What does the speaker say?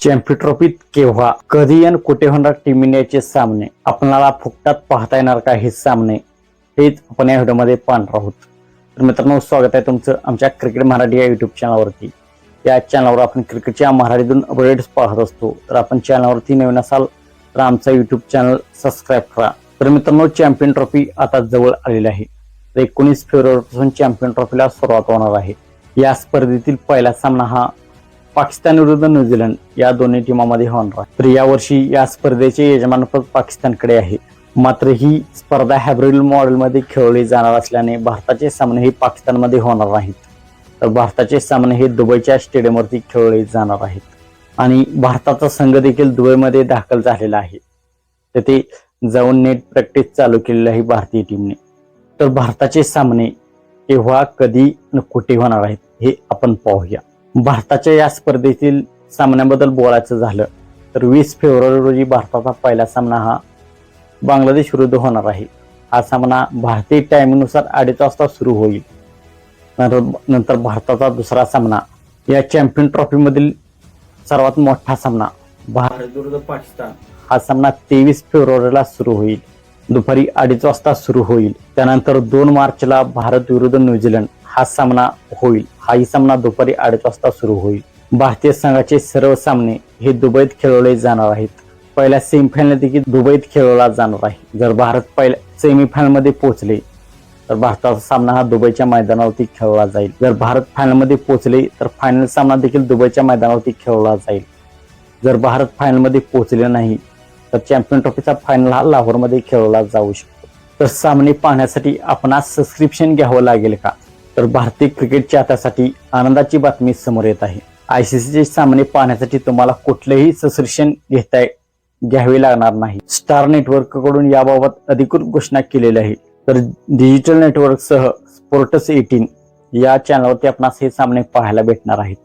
Champion ट्रॉफीत केव्हा कधी आणि कुठे होणार टीम इंडियाचे सामने? आपणाला फुकटात पाहता येणार का हे सामने? हेच आपण या व्हिडिओमध्ये पाहणार आहोत. तर मित्रांनो स्वागत आहे तुमचं आमच्या क्रिकेट मराठी या युट्यूब चॅनलवरती या चॅनलवर आपण क्रिकेटच्या मराठीतून अपडेट्स पाहत असतो. तर आपण चॅनलवरती नवीन असाल तर आमचा युट्यूब चॅनल सबस्क्राईब करा. तर मित्रांनो चॅम्पियन ट्रॉफी आता जवळ आलेली आहे. तर एकोणीस फेब्रुवारीपासून चॅम्पियन ट्रॉफीला सुरुवात होणार आहे. या स्पर्धेतील पहिला सामना हा पाकिस्तान विरुद्ध न्यूझीलंड या दोन्ही टीमामध्ये होणार आहे तर यावर्षी या स्पर्धेचे यजमानपद पाकिस्तानकडे आहे. मात्र ही स्पर्धा हॅब्रिल मॉडेलमध्ये खेळवली जाणार असल्याने भारताचे सामने हे पाकिस्तानमध्ये होणार नाहीत. तर भारताचे सामने हे दुबईच्या स्टेडियमवरती खेळवले जाणार आहेत. आणि भारताचा संघ देखील दुबईमध्ये दाखल झालेला आहे. तेथे जाऊन नेट प्रॅक्टिस चालू केलेली आहे भारतीय टीमने. तर भारताचे सामने केव्हा कधी आणि कुठे होणार आहेत हे आपण पाहूया. भारताच्या या स्पर्धेतील सामन्याबद्दल बोलायचं झालं तर वीस फेब्रुवारी रोजी भारताचा पहिला सामना हा बांगलादेश विरुद्ध होणार आहे. हा सामना भारतीय टायमिंगनुसार अडीच वाजता सुरू होईल. नंतर नंतर भारताचा दुसरा सामना या चॅम्पियन ट्रॉफीमधील सर्वात मोठा सामना भारत विरुद्ध पाकिस्तान. हा सामना तेवीस फेब्रुवारीला सुरू होईल. दुपारी अडीच वाजता सुरू होईल. त्यानंतर दोन मार्चला भारत विरुद्ध न्यूझीलंड. हा सामना होईल. हाही सामना दुपारी अडीच वाजता सुरू होईल. भारतीय संघाचे सर्व सामने हे दुबईत खेळवले जाणार आहेत. पहिल्या सेमीफायनल देखील दुबईत खेळवला जाणार आहे. जर भारत पहिल्या सेमीफायनलमध्ये पोहोचले तर भारताचा सामना हा दुबईच्या मैदानावरती खेळवला जाईल. जर भारत फायनलमध्ये पोहोचले तर फायनल सामना देखील दुबईच्या मैदानावरती खेळवला जाईल. जर भारत फायनलमध्ये पोहोचले नाही तर चॅम्पियन ट्रॉफीचा फायनल हा लाहोरमध्ये खेळवला जाऊ शकतो. तर सामने पाहण्यासाठी आपणास सबस्क्रिप्शन घ्यावं लागेल का? तर भारतीय क्रिकेट चाहत्यासाठी आनंदाची बातमी समोर येत आहे. आयसीसीचे सामने पाहण्यासाठी तुम्हाला कुठलेही सबस्क्रिप्शन घेता घ्यावे लागणार नाही. स्टार नेटवर्ककडून याबाबत अधिकृत घोषणा केलेली आहे. तर डिजिटल नेटवर्क सह स्पोर्टस एटीन या चॅनलवरती आपणास हे सामने पाहायला भेटणार आहेत.